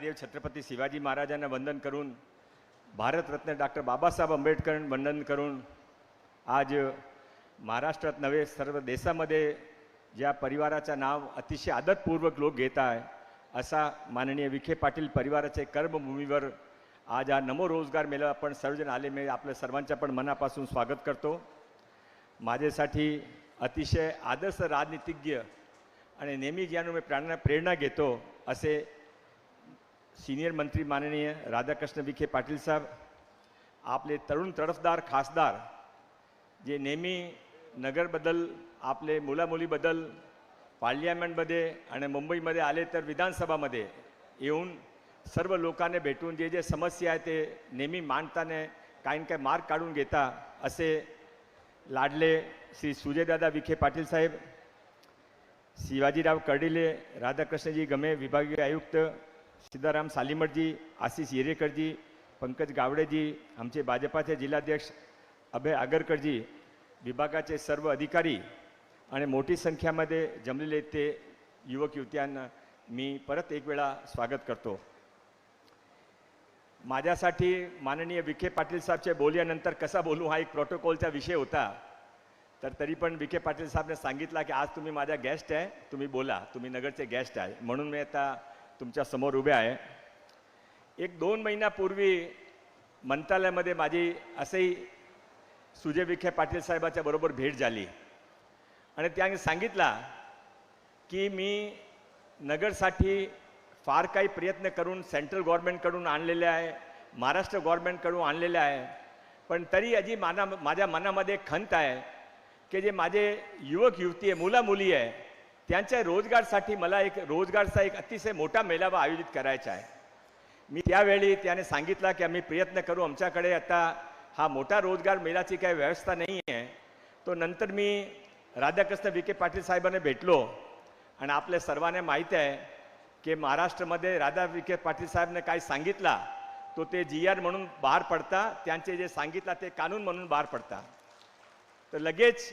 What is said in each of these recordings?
देव छत्रपती शिवाजी महाराजांना वंदन करून भारतरत्न डॉक्टर बाबासाहेब आंबेडकर वंदन करून आज महाराष्ट्रात नव्हे सर्व देशामध्ये ज्या परिवाराचं नाव अतिशय आदरपूर्वक लोक घेत आहे असा माननीय विखे पाटील परिवाराचे कर्मभूमीवर आज हा नमो रोजगार मेळा आपण सर्वजण आले मी आपल्या सर्वांच्या पण मनापासून स्वागत करतो. माझ्यासाठी अतिशय आदर्श राजनीतिज्ञ आणि नेहमी ज्यानं मी प्राण प्रेरणा घेतो असे सिनियर मंत्री माननीय राधाकृष्ण विखे पाटील साहेब आपले तरुण तडफदार खासदार जे नेहमी नगरबद्दल आपले मुलामुलीबद्दल पार्लियामेंटमध्ये आणि मुंबईमध्ये आले तर विधानसभामध्ये येऊन सर्व लोकांना भेटून जे जे समस्या आहे ते नेहमी मांडताना काही काही मार्ग काढून घेता असे लाडले श्री सुजयदादा विखे पाटील साहेब शिवाजीराव कर्डिले राधाकृष्णजी गमे विभागीय आयुक्त सीताराम सालिमटजी आशिष येरेकरजी पंकज गावडेजी आमचे भाजपाचे जिल्हाध्यक्ष अभय आगरकरजी विभागाचे सर्व अधिकारी आणि मोठी संख्यामध्ये जमलेले ते युवक युवत्यांना मी परत एक वेळा स्वागत करतो. माझ्यासाठी माननीय विखे पाटील साहेबच्या बोलल्यानंतर कसा बोलू हा एक प्रोटोकॉलचा विषय होता. तर तरी पण विखे पाटील साहेबने सांगितला की आज तुम्ही माझ्या गेस्ट आहे तुम्ही बोला तुम्ही नगरचे गेस्ट आहे. म्हणून मी आता तुमच्यासमोर उभे आहे. एक दोन महिन्यापूर्वी मंत्रालयामध्ये माझी असंही सुजय विखे पाटील साहेबाच्या बरोबर भेट झाली. आणि त्याने सांगितला की मी नगरसाठी फार काही प्रयत्न करून सेंट्रल गव्हर्नमेंटकडून आणलेले आहे महाराष्ट्र गव्हर्नमेंटकडून आणलेले आहे. पण तरी अजी माना माझ्या मनामध्ये खंत आहे की जे माझे युवक युवती आहे मुला मुली आहे त्यांच्या रोजगारसाठी मला एक रोजगारचा एक अतिशय मोठा मेळावा आयोजित करायचा आहे. मी त्यावेळी त्याने सांगितला की आम्ही प्रयत्न करू आमच्याकडे आता हा मोठा रोजगार मेळाची काही व्यवस्था नाही आहे. तो नंतर मी राधाकृष्ण विखे पाटील साहेबांना भेटलो आणि आपल्या सर्वांना माहीत आहे की महाराष्ट्रामध्ये राधा विखे पाटील साहेबने काय सांगितला तो ते जी आर म्हणून बाहेर पडता त्यांचे जे सांगितला ते कानून म्हणून बाहेर पडता. तर लगेच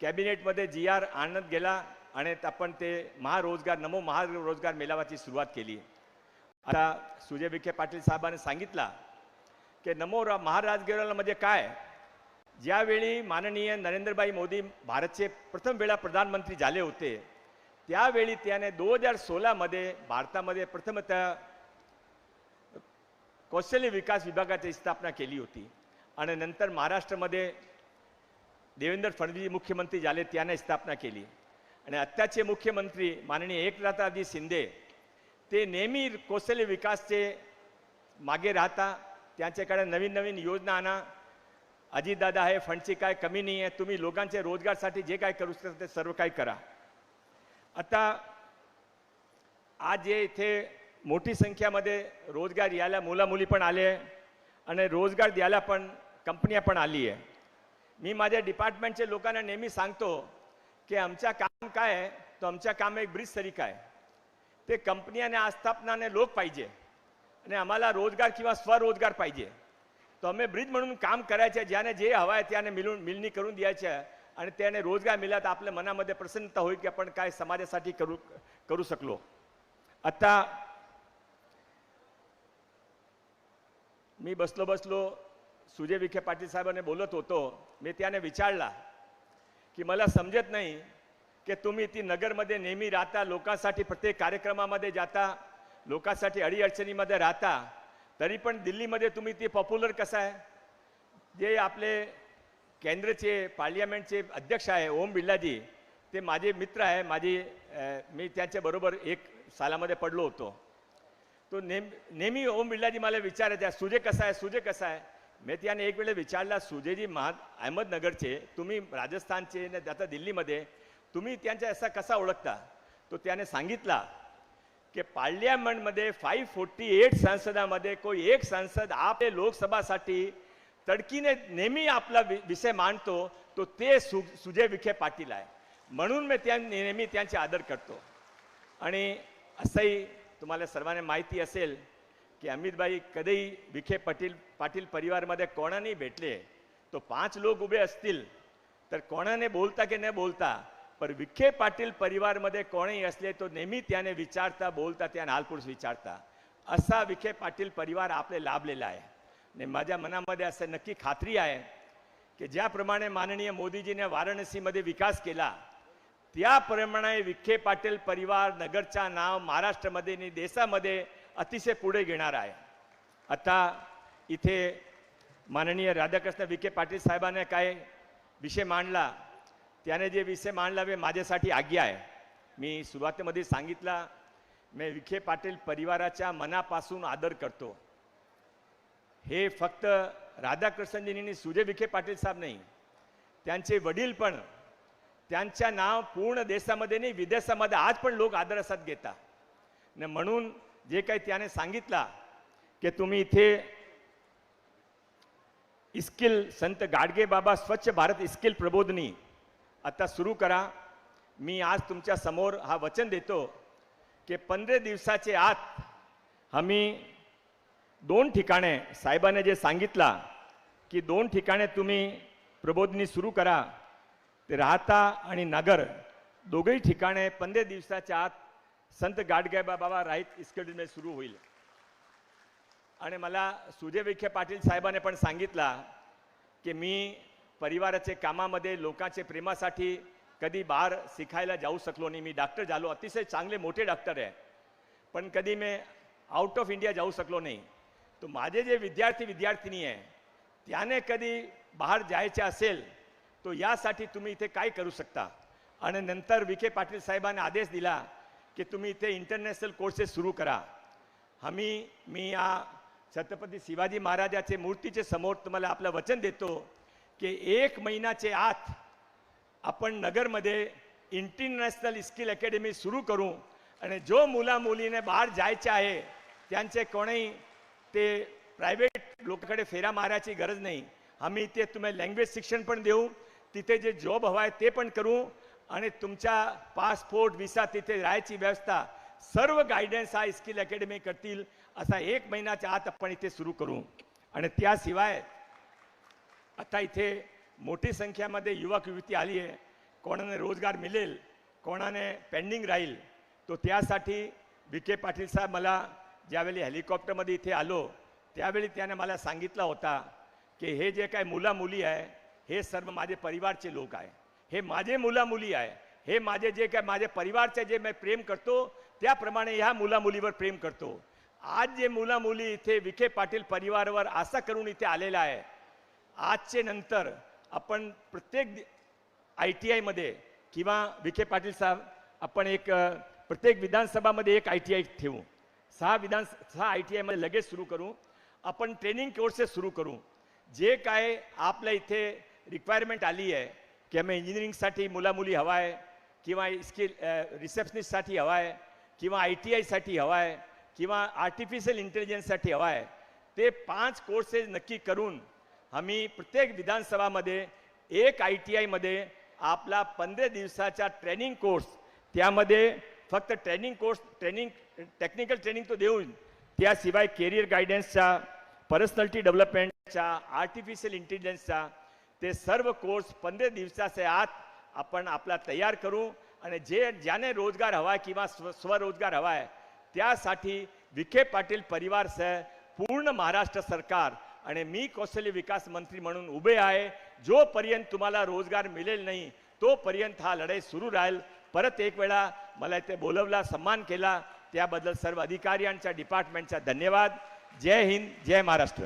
कॅबिनेटमध्ये जी आर आणत गेला आणि आपण ते महारोजगार नमो महारोजगार मेळाव्याची सुरुवात केली. आता सुजय विखे पाटील साहेबांनी सांगितला की नमो रा महाराजगिराला म्हणजे काय? ज्यावेळी माननीय नरेंद्रभाई मोदी भारतचे प्रथम वेळा प्रधानमंत्री झाले होते त्यावेळी त्याने दोन हजार सोळामध्ये भारतामध्ये प्रथमतः कौशल्य विकास विभागाची स्थापना केली होती. आणि नंतर महाराष्ट्रामध्ये देवेंद्र फडणवीस मुख्यमंत्री झाले त्याने स्थापना केली. आणि आत्ताचे मुख्यमंत्री माननीय एकनाथजी शिंदे ते नेहमी कौशल्य विकासचे मागे राहता त्यांच्याकडे नवीन नवीन योजना आणा. अजितदादा आहे फंडची काय कमी नाही आहे तुम्ही लोकांचे रोजगारसाठी जे काय करू शकता ते सर्व काही करा. आता आज जे इथे मोठी संख्यामध्ये रोजगार यायला मुलामुली पण आले आहे आणि रोजगार द्यायला पण कंपन्या पण आली आहे. मी माझ्या डिपार्टमेंटच्या लोकांना नेहमी सांगतो की आमच्या काम काय आहे? तो आमच्या काम एक ब्रिज तरीका आहे. ते कंपनी आणि आस्थापनाने लोक पाहिजे. आणि आम्हाला रोजगार किंवा स्वरोजगार पाहिजे. तो आम्ही ब्रिज म्हणून काम करायचे ज्याने जे हवं आहे त्याने मिळून मिळणी करून द्यायचे. आणि त्याने रोजगार मिळाला तर आपल्या मनामध्ये प्रसन्नता होईल की आपण काय समाजासाठी करू करू शकलो. आता मी बसलो बसलो सुजय विखे पाटील साहेबांनी बोलत होतो. मी त्याने विचारला की मला समजत नाही की तुम्ही ती नगरमध्ये नेहमी राहता लोकांसाठी प्रत्येक कार्यक्रमामध्ये जाता लोकांसाठी अडीअडचणीमध्ये राहता तरी पण दिल्लीमध्ये तुम्ही ते पॉप्युलर कसं आहे? जे आपले केंद्रचे पार्लियामेंटचे अध्यक्ष आहे ओम बिर्लाजी ते माझे मित्र आहे माझी मी त्यांच्याबरोबर एक सालामध्ये पडलो होतो. तो नेम नेहमी ओम बिर्लाजी मला विचारायचा सुजे कसा आहे? सुजे कसा आहे? मी त्याने एक वेळे विचारला सुजयजी महा अहमदनगरचे तुम्ही राजस्थानचे आता दिल्लीमध्ये तुम्ही त्यांच्या असा कसा ओळखता? तो त्याने सांगितला की पार्लियामेंटमध्ये फाईव्ह फोर्टी एट संसदामध्ये कोई एक संसद आपले लोकसभासाठी तडकीने नेहमी आपला वि- विषय मांडतो तो ते सु सुजय विखे पाटील आहे. म्हणून मी त्या नेहमी त्यांचे आदर करतो. आणि असंही तुम्हाला सर्वांना माहिती असेल की अमितबाई कधीही विखे पाटील पाटील परिवारमध्ये कोणाने भेटले तो पाच लोक उभे असतील. तर कोणाने बोलता की न बोलता पर विखे पाटील परिवारमध्ये कोणीही असले तो नेहमी त्याने विचारता बोलता त्याने हालपुरुष विचारता. असा विखे पाटील परिवार आपले लाभलेला आहे. आणि माझ्या मनामध्ये असं नक्की खात्री आहे की ज्याप्रमाणे माननीय मोदीजीने वाराणसीमध्ये विकास केला त्याप्रमाणे विखे पाटील परिवार नगरचा नाव महाराष्ट्रामध्ये आणि देशामध्ये अतिशय पुढे घेणार आहे. आता इथे माननीय राधाकृष्ण विखे पाटील साहेबांनी काय विषय मांडला त्याने जे विषय मांडला वे माझ्यासाठी आज्ञा आहे. मी सुरुवातीमध्ये सांगितला मी विखे पाटील परिवाराच्या मनापासून आदर करतो. हे फक्त राधाकृष्णजींनी सूर्य विखे पाटील साहेब नाही त्यांचे वडील पण त्यांच्या नाव पूर्ण देशामध्ये नाही विदेशामध्ये आज पण लोक आदरासात घेतात न म्हणून जे काही त्याने सांगितला की तुम्ही इथे इस्किल संत गाडगे बाबा स्वच्छ भारत इस्किल प्रबोधनी आता सुरू करा. मी आज तुमच्यासमोर हा वचन देतो की पंधरा दिवसाचे आत आम्ही दोन ठिकाणे साहेबाने जे सांगितला की दोन ठिकाणे तुम्ही प्रबोधनी सुरू करा. ते राहता आणि नगर दोघही ठिकाणे पंधरा दिवसाच्या आत संत गाडगेबा बाबा राईत इस्कडेमध्ये सुरू होईल. आणि मला सुजय विखे पाटील साहेबाने पण सांगितला की मी परिवाराचे कामामध्ये लोकांचे प्रेमासाठी कधी बाहेर शिकायला जाऊ शकलो नाही. मी डॉक्टर झालो. अतिशय चांगले मोठे डॉक्टर आहे. पण कधी मी आउट ऑफ इंडिया जाऊ शकलो नाही. तर माझे जे विद्यार्थी विद्यार्थिनी आहे त्याने कधी बाहेर जायचे असेल तो यासाठी तुम्ही इथे काय करू शकता? आणि नंतर विखे पाटील साहेबांनी आदेश दिला की तुम्ही इथे इंटरनॅशनल कोर्सेस सुरू करा. आम्ही मी या छत्रपती शिवाजी महाराजाचे मूर्तीचे समोर तुम्हाला आपलं वचन देतो की एक महिन्याचे आत आपण नगरमध्ये इंटरनॅशनल स्किल अकॅडमी सुरू करू. आणि जो मुला मुलीने बाहेर जायचे आहे त्यांचे कोणी ते प्रायव्हेट लोकांकडे फेरा मारायची गरज नाही. आम्ही इथे तुम्हाला लँग्वेज शिक्षण पण देऊ. तिथे जे जॉब हवा आहे ते पण करू. आणि तुमच्या पासपोर्ट विसा तिथे राहायची व्यवस्था सर्व गायडन्स हा स्किल अकॅडमी करतील असा एक महिन्याच्या आत आपण इथे सुरू करू. आणि त्याशिवाय आता इथे मोठी संख्यामध्ये युवक युवती आली आहे. कोणाने रोजगार मिळेल कोणाने पेंडिंग राहील तो त्यासाठी विखे पाटील साहेब मला ज्यावेळी हेलिकॉप्टरमध्ये इथे आलो त्यावेळी त्याने मला सांगितला होता की हे जे काय मुला मुली आहे हे सर्व माझे परिवारचे लोक आहे. हे माझे मुलामुली आहे. हे माझे जे काय माझ्या परिवारचे जे मी प्रेम करतो त्याप्रमाणे ह्या मुलामुलीवर प्रेम करतो. आज जे मुलामुली इथे विखे पाटील परिवारावर आशा करून इथे आलेला आहे आजचे नंतर आपण प्रत्येक आय टी आयमध्ये किंवा विखे पाटील साहेब आपण एक प्रत्येक विधानसभामध्ये एक आय टी आय ठेवू. सहा विधान सहा आय टी आयमध्ये लगेच सुरू करू. आपण ट्रेनिंग कोर्सेस सुरू करू. जे काय आपल्या इथे रिक्वायरमेंट आली आहे की आम्ही इंजिनिअरिंगसाठी मुलामुली हवा आहे किंवा स्किल रिसेप्शनिस्टसाठी हवा आहे किंवा आय टी आयसाठी हवा आहे किंवा आर्टिफिशियल इंटेलिजन्ससाठी हवा आहे ते पाच कोर्सेस नक्की करून आम्ही प्रत्येक विधानसभामध्ये एक आय टी आयमध्ये आपला पंधरा दिवसाचा ट्रेनिंग कोर्स त्यामध्ये फक्त training course training technical training तो देऊन त्याशिवाय केरियर गायडन्सचा पर्सनॅलिटी डेव्हलपमेंटचा आर्टिफिशियल इंटेलिजन्सचा ते सर्व कोर्स पंधरा दिवसाच्या आत आपण आपला तयार करू आणि जे ज्याने रोजगार हवा आहे किंवा स्व स्वरोजगार हवा आहे त्यासाठी विखे पाटील परिवारसह पूर्ण महाराष्ट्र सरकार आणि मी कौशल्य विकास मंत्री म्हणून उभे आहे. जोपर्यंत तुम्हाला रोजगार मिळेल नाही तोपर्यंत हा लढाई सुरू राहील. परत एक वेळा मला इथे बोलवला सन्मान केला. त्याबद्दल सर्व अधिकाऱ्यांच्या डिपार्टमेंटचा धन्यवाद. जय हिंद जय महाराष्ट्र.